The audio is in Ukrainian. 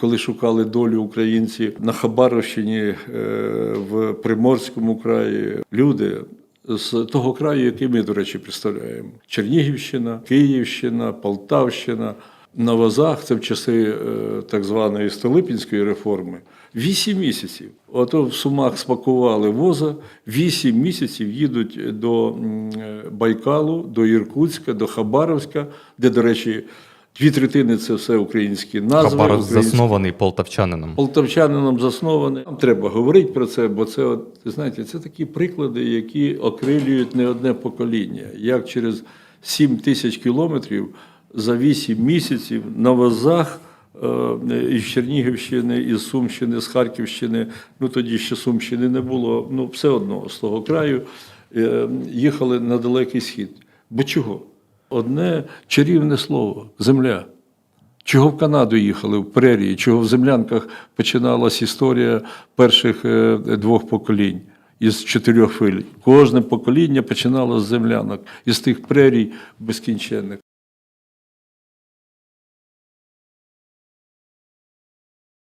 Коли шукали долю українців на Хабаровщині, е, в Приморському краї, люди з того краю, який ми, до речі, представляємо: Чернігівщина, Київщина, Полтавщина. На вазах це в часи е, так званої Столипінської реформи. Вісім місяців. Ото в Сумах спакували воза, вісім місяців їдуть до е, Байкалу, до Іркутська, до Хабаровська, де, до речі, дві третини це все українські назви. Хабаров українські заснований полтавчанином. полтавчанином засноване. Нам треба говорити про це, бо це, от, знаєте, це такі приклади, які окрилюють не одне покоління. Як через 7 тисяч кілометрів за 8 місяців на вазах е, із Чернігівщини, із Сумщини, з Харківщини, ну тоді ще Сумщини не було, ну все одно з того краю, е, їхали на далекий схід. Бо чого? Одне чарівне слово земля. Чого в Канаду їхали, в прерії, чого в землянках починалась історія перших е, двох поколінь із чотирьох хвиль. Кожне покоління починало з землянок, із тих прерій безкінченних.